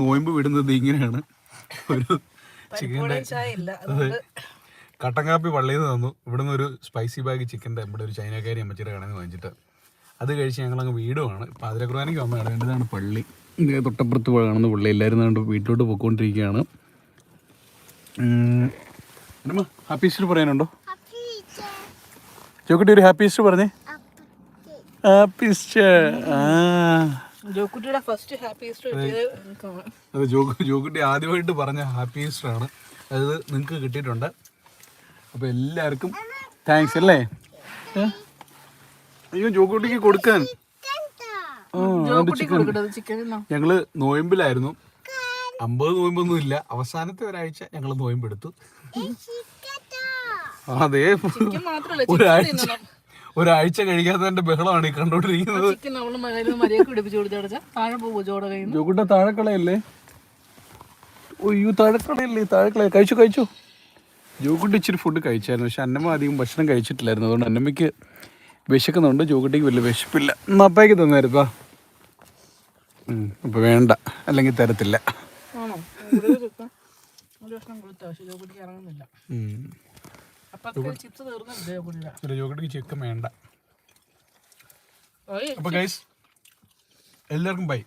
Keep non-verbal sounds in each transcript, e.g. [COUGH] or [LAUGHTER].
നോയമ്പ് വിടുന്നത് ഇങ്ങനെയാണ്. ഒരു ചിക്കന്റെ കട്ടൻ കാപ്പി പള്ളിയിൽ നിന്ന് തന്നു. ഇവിടുന്ന് ഒരു സ്പൈസി ബാഗ് ചിക്കന്റെ ഇവിടെ ഒരു ചൈനക്കാരി അമ്മച്ചിയുടെ കടയിൽ നിന്ന് വാങ്ങിച്ചിട്ട്. അത് കഴിച്ച് ഞങ്ങളങ്ങ് വീടുമാണ് പാതിര കുർബാനയ്ക്ക് വന്നതാണ്. എന്താണ് പള്ളി. ഇത് തൊട്ടപ്പുറത്ത് പോകണമെന്ന് കാണുന്ന പള്ളി. എല്ലാവരും കണ്ട് വീട്ടിലോട്ട് പോയിക്കൊണ്ടിരിക്കുകയാണ് ഹാപ്പി ഈസ്റ്റർ പറയാനുണ്ടോ? ചോക്കുട്ടി ഒരു ഹാപ്പി ഈസ്റ്റർ പറഞ്ഞേ. ഹാപ്പി ഈസ്റ്റർ ആ. ജോക്കുട്ടിയുടെ ഫസ്റ്റ് ഹാപ്പി ഈസ്റ്റർ കിട്ടിയത് എനിക്കാണ്. അത് ജോക്ക് ജോക്കുട്ടി ആദ്യമായിട്ട് പറഞ്ഞ ഹാപ്പി ഈസ്റ്റർ ആണ്. അത് നിങ്ങൾക്ക് കിട്ടിയിട്ടുണ്ട്. അപ്പോൾ എല്ലാവർക്കും താങ്ക്സ് അല്ലേ? അയ്യോ ജോക്കുട്ടിക്ക് കൊടുക്കാൻ. ഞങ്ങൾ നോയമ്പിലായിരുന്നു. അമ്പത് നോയമ്പൊന്നും ഇല്ല അവസാനത്തെ ഒരാഴ്ച ഞങ്ങൾ നോയമ്പെടുത്തു. അതെ. ഒരാഴ്ച ഒരാഴ്ച കഴിക്കാത്തതിന്റെ ബഹളമാണ് ഈ കണ്ടോണ്ടിരിക്കുന്നത് ചിക്കൻ നമ്മൾ മലയിൽ മര്യാദ പിടിപ്പിച്ച് കൊടുത്തടച്ച താഴെ പോകുമോ ചോട കയ്യിൽ ജോക്കുട്ട താഴെക്കളയല്ലേ? ഒയ്യോ താഴെക്കളയല്ലേ? താഴെക്കളയ കഴിച്ചു കഴിച്ചു. ജോക്കുട്ടി ഇച്ചിരി ഫുഡ് കഴിച്ചായിരുന്നു പക്ഷെ അന്നമ്മ അധികം ഭക്ഷണം കഴിച്ചിട്ടില്ലായിരുന്നു. അതുകൊണ്ട് അന്നമ്മയ്ക്ക് വിശക്കുന്നുണ്ട് ജോക്കുട്ടിക്ക് വലിയ വിശപ്പില്ല. അപ്പയ്ക്ക് തന്നായിരുപ്പാ അപ്പോൾ വേണ്ട. അല്ലെങ്കിൽ തരത്തില്ല. ആണോ? ഒരു ചിക്കൻ ഒരു വർഷം കൊടുത്ത പക്ഷെ ജോക്കുട്ടിക്ക് ഇറങ്ങുന്നില്ല. അപ്പൊ ചിക്കൻ വേണ്ട. ഓയ് അപ്പോൾ ഗൈസ് എല്ലാവർക്കും bye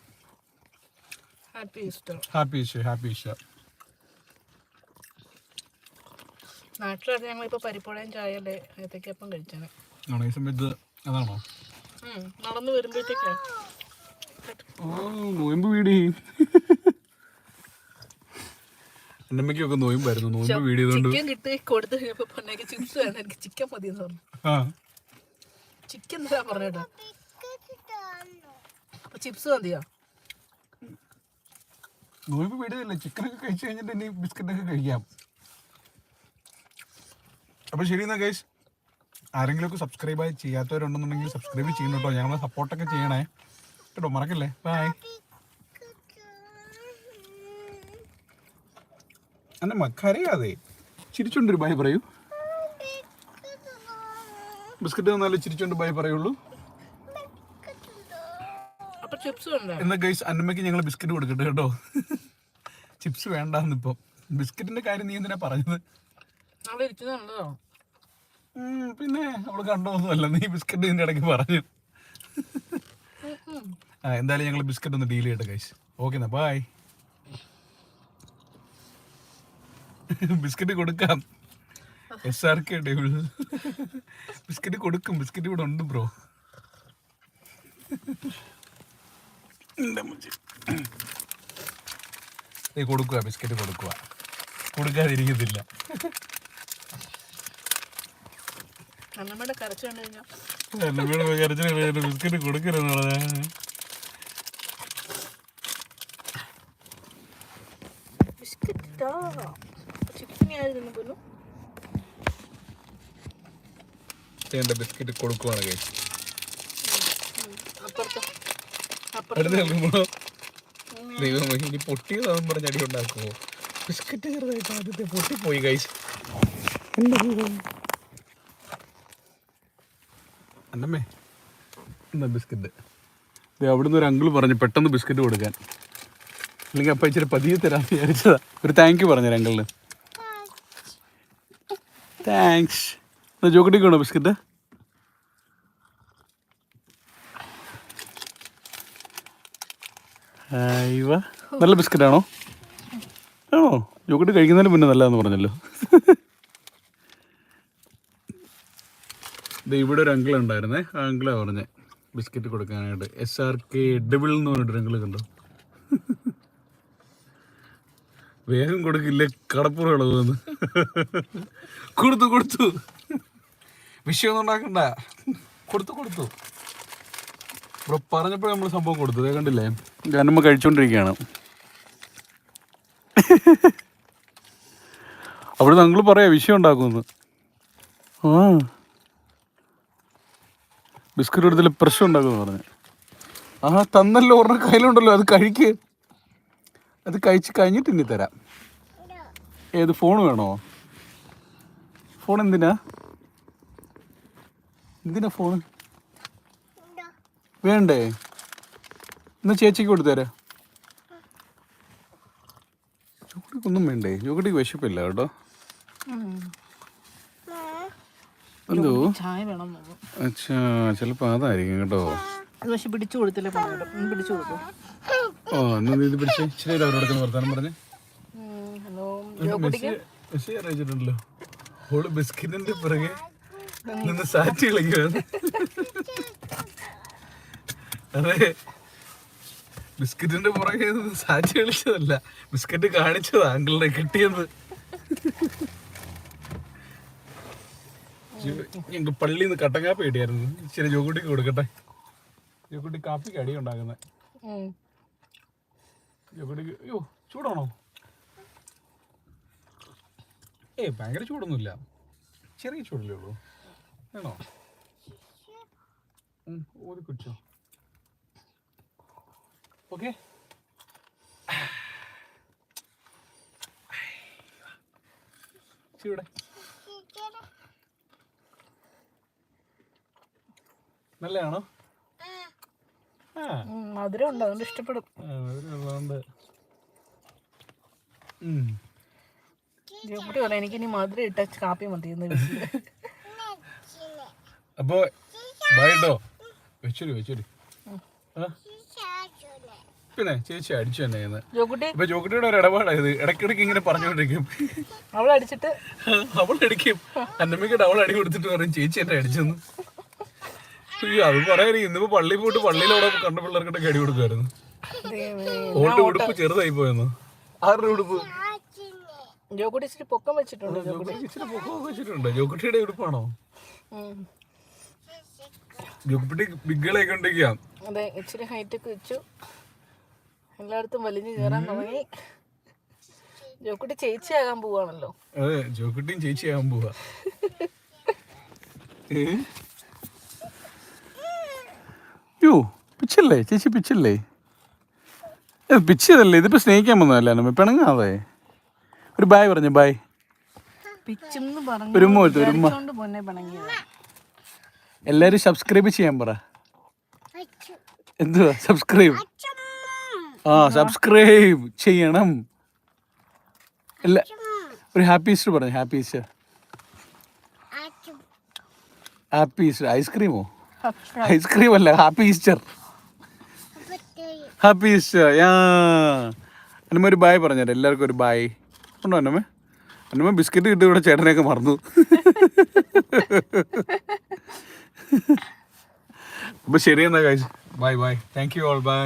happy Easter happy Easter happy Easter നാട്ടിലാണ് ഞങ്ങളിപ്പോ പരിപ്പുഴയും ചായയല്ലേ ഏത്തക്കപ്പം കഴിച്ചാണ് ആണോ ഈ സമയത്ത് അതാണോ? നടന്നു വരുമ്പോഴത്തേക്കാ. ഓ നോയമ്പ് വീടി. എന്റെ അമ്മയ്ക്കൊക്കെ നോയമ്പായിരുന്നു നോയമ്പ് വീഡിയോ ചിക്കൻ കിട്ടി കൊടുത്തു കഴിഞ്ഞപ്പോ പൊന്നേക്ക് ചിപ്സ് വേണം. എനിക്ക് ചിക്കൻ മതി എന്ന് പറഞ്ഞു. ചിക്കൻ എന്താ പറഞ്ഞേട്ടാ? അപ്പൊ ചിപ്സ് മതിയോ? നോയമ്പ് വീടിയല്ല ചിക്കനൊക്കെ കഴിച്ചു കഴിഞ്ഞിട്ട് ഇനി ബിസ്ക്കറ്റൊക്കെ കഴിക്കാം. അപ്പൊ ശരി എന്നാ ഗൈസ് ആരെങ്കിലുമൊക്കെ സബ്സ്ക്രൈബ് ചെയ്യാത്തവരുണ്ടെന്നുണ്ടെങ്കിൽ സബ്സ്ക്രൈബ് ചെയ്യണം കേട്ടോ. ഞങ്ങളെ സപ്പോർട്ടൊക്കെ ചെയ്യണേ. കേട്ടോ മറക്കല്ലേ? ബൈ എന്റെ മക്കാരെയാതെ ചിരിച്ചുണ്ടൊരു ബൈ പറയൂ. ബിസ്ക്കറ്റ് തന്നാലേ ചിരിച്ചുകൊണ്ട് ബൈ പറയുള്ളൂ. എന്നാ ഗൈസ് അന്നമ്മയ്ക്ക് ഞങ്ങൾ ബിസ്ക്കറ്റ് കൊടുക്കട്ടെ കേട്ടോ. ചിപ്സ് വേണ്ടാന്നിപ്പോ ബിസ്ക്കറ്റിന്റെ കാര്യം നീ എന്തിനാ പറഞ്ഞത്? പിന്നെ അവൾ കണ്ടോന്നുമല്ല നീ ബിസ്ക്കറ്റ് ഇതിന്റെ ഇടയ്ക്ക് പറഞ്ഞു. ആ എന്തായാലും ഞങ്ങൾ ബിസ്ക്കറ്റ് ഒന്ന് ഡീൽ ചെയ്യട്ടെ ഗൈസ് ഓക്കെ എന്നാ ബായ് ബിസ്ക്കറ്റ് കൊടുക്കാം. S R K devil biscuit കൊടുക്കും. ബിസ്ക്കറ്റ് ഇവിടെ ഉണ്ട് ബ്രോ. കൊടുക്കുക ബിസ്ക്കറ്റ് കൊടുക്കുക കൊടുക്കാതിരിക്കത്തില്ല. അന്നമ്മയുടെ കരച്ചു കഴിഞ്ഞാൽ ബിസ്ക്കറ്റ് കൊടുക്കരുതെന്ന് പറഞ്ഞ. ബിസ്ക്കറ്റ് എന്റെ ബിസ്ക്കറ്റ് കൊടുക്കുവാണ് കഴിച്ചു അടുത്ത് നിൽക്കുമ്പോ ദൈവം ഇനി പൊട്ടിയതാണെന്ന് പറഞ്ഞ അടി ഉണ്ടാക്കുമോ ബിസ്ക്കറ്റ് ചെറുതായിട്ട് ആദ്യത്തെ പൊട്ടിപ്പോയി കൈസ് അന്നമ്മേ എന്നാ ബിസ്ക്കറ്റ്. അവിടുന്ന് ഒരു അങ്കിൾ പറഞ്ഞു പെട്ടെന്ന് ബിസ്ക്കറ്റ് കൊടുക്കാൻ. അല്ലെങ്കിൽ അപ്പം ഇച്ചിരി പതിയെ തരാമെന്ന് വിചാരിച്ചതാ. ഒരു താങ്ക് യു പറഞ്ഞു അങ്കിളിന് താങ്ക്സ് എന്നാ ജോക്കട്ടിക്ക് വേണോ ബിസ്ക്കറ്റ്? അയ്യവ നല്ല ബിസ്ക്കറ്റ് ആണോ? ആണോ ജോക്കറ്റ് കഴിക്കുന്നതിന് മുന്നേ നല്ലതെന്ന് പറഞ്ഞല്ലോ. ഇവിടെ ഒരു അങ്കിൾ ഉണ്ടായിരുന്നേ. ആ അങ്കിളാണ് പറഞ്ഞേ ബിസ്ക്കറ്റ് കൊടുക്കാനായിട്ട്. എസ് ആർ കെ ഡബിൾ എന്ന് പറഞ്ഞിട്ടൊരു അങ്കിൾ കണ്ടോ? വേഗം കൊടുക്കില്ലേ? കടപ്പുറകളെന്ന് കൊടുത്തു കൊടുത്തു. വിഷയമൊന്നും ഉണ്ടാക്കണ്ട. കൊടുത്തു കൊടുത്തു. ഇവിടെ പറഞ്ഞപ്പോഴേ നമ്മൾ സംഭവം കൊടുത്തു ദേ കണ്ടില്ലേ? ഗാനമ്മ കഴിച്ചുകൊണ്ടിരിക്കുകയാണ് അവിടെ നിങ്ങൾ പറയാ വിഷയം ഉണ്ടാക്കുമെന്ന്. ആ. ബിസ്ക്കറ്റ് എടുത്തില്ല പ്രശ്നം ഉണ്ടാക്കുമെന്ന് പറഞ്ഞു. ആ തന്നല്ലോ ഒരെണ്ണം കയ്യിലുണ്ടല്ലോ അത് കഴിക്ക്. അത് കഴിച്ച് കഴിഞ്ഞിട്ട് ഇനി തരാം. ഏത് ഫോൺ വേണോ? ഫോൺ എന്തിനാ? എന്തിനാ ഫോൺ വേണ്ടേ? എന്നാ ചേച്ചിക്ക് കൊടുത്തേരാ ഒന്നും വേണ്ടേ? ജോക്കുട്ടിക്ക് വിശപ്പില്ല കേട്ടോ. എന്തോ? ചായ വേണം അച്ഛാ ചിലപ്പോൾ അതായിരിക്കും കേട്ടോ. പക്ഷെ പിടിച്ചു കൊടുത്തില്ലേ പിടിച്ചു കൊടുക്കും. ഓ എന്നാ നീ ഇത് പിടിച്ചേ? ഇച്ചിരി അവരോട് വർത്താനം പറഞ്ഞേ. ഹലോ മെസ്സി മെസ്സി അറിയിച്ചിട്ടുണ്ടല്ലോ. ഓൾ ബിസ്ക്കറ്റിന്റെ പിറകെ നിന്ന് സാറ്റ് കളിക്കുകയാണ് അതെ. ബിസ്ക്കറ്റിന്റെ പുറകെ നിന്ന് സാറ്റ് കളിച്ചതല്ല ബിസ്ക്കറ്റ് കാണിച്ചതാ അങ്കിളുടെ കിട്ടിയത്. ഞങ്ങൾക്ക് പള്ളിയിൽ നിന്ന് കട്ടൻ കാപ്പി കിട്ടിയായിരുന്നു. ഇച്ചിരി ജോക്കുട്ടിക്ക് കൊടുക്കട്ടെ. ജോക്കുട്ടി കാപ്പിക്ക് അടി ഉണ്ടാക്കുന്നത് അയ്യോ ചൂടാണോ? ഏയ് ഭയങ്കര ചൂടൊന്നുമില്ല. ചെറിയ ചൂടല്ലേ ഉള്ളൂ. വേണോ ഊതി കുടിച്ചോ. ഓക്കെ. ഇവിടെ നല്ലതാണോ? മധുരം ഉണ്ട് അതുകൊണ്ട് ഇഷ്ടപ്പെടും. ജോക്കുട്ടി പറയാം എനിക്ക് ഇനി മധുരം ഇട്ട കാപ്പി മതി. അപ്പോ ബൈ കേട്ടോ വെച്ചോരി വെച്ചോരി. പിന്നെ ചേച്ചി അടിച്ചു തന്നെ ജോക്കുട്ടി? ഇപ്പൊ ജോക്കുട്ടിയുടെ ഒരു ഇടപാടായത് ഇടയ്ക്കിടയ്ക്ക് ഇങ്ങനെ പറഞ്ഞുകൊണ്ടിരിക്കും. അവൾ അടിച്ചിട്ട് അവൾ അടിക്കും അന്നമ്മയ്ക്ക് അവൾ അടി കൊടുത്തിട്ട് പറയും ചേച്ചി എന്നെ അടിച്ചെന്ന്. അത് പറയാൻ ഇന്നിപ്പോ പള്ളി പോയിട്ട് പള്ളിയിലവിടെ കണ്ട പിള്ളേർക്കിട്ട് കടി കൊടുക്കുമായിരുന്നു ഓട്ട് ഓളുടെ ഉടുപ്പ് ചെറുതായി പോയെന്ന്. ആരുടെ ഉടുപ്പ്? ജോക്കുട്ടി ഇച്ചിരി പൊക്കം വെച്ചിട്ടുണ്ട് ഇച്ചിരി പൊക്കമൊക്കെ വെച്ചിട്ടുണ്ട്. ജോക്കുട്ടിയുടെ ഉടുപ്പാണോ? ജോക്കുട്ടി ബിഗ്ഗളെ ഉണ്ടെങ്കിയാ. അതെ ഇച്ചിരി ഹൈറ്റ് ഒക്കെ വെച്ചു. എല്ലായിടത്തും വലിഞ്ഞു കയറാൻ തുടങ്ങി. ജോക്കുട്ടി ചേച്ചിയാകാൻ പോവാണല്ലോ. അതെ ജോക്കുട്ടിയും ചേച്ചിയാകാൻ പോവാ. യോ പിച്ചല്ലേ ചേച്ചി പിച്ചല്ലേ? ഇത് പിച്ചതല്ലേ ഇതിപ്പോ സ്നേഹിക്കാൻ വന്നതല്ലേ നമ്മ പിണങ്ങാതെ. ഒരു ബായ് പറഞ്ഞു ബായ് പിച്ചെന്ന് പറഞ്ഞു ഒരു ഉമ്മ എല്ലാരും സബ്സ്ക്രൈബ് ചെയ്യാൻ പറ. എന്തുവാ സബ്സ്ക്രൈബ് ആ സബ്സ്ക്രൈബ് ചെയ്യണം. അല്ല ഒരു ഹാപ്പി ഈസ്റ്റർ പറഞ്ഞു happy Easter happy Easter ഐസ്ക്രീമോ [LAUGHS] ice cream അല്ല ഹാപ്പി ഈസ്റ്റർ. ഹാപ്പി ഈസ്റ്റർ യാ അന്നമ്മ ഒരു ബായ് പറഞ്ഞു എല്ലാവർക്കും ഒരു ബായ് ഉണ്ടോ അന്നമ്മ? അന്നമ്മ ബിസ്ക്കറ്റ് കിട്ടി ഇവിടെ ചേട്ടനെയൊക്കെ മറന്നു. [LAUGHS] അപ്പോൾ ശരി എന്നാ കാഴ്ച bye bye thank you all bye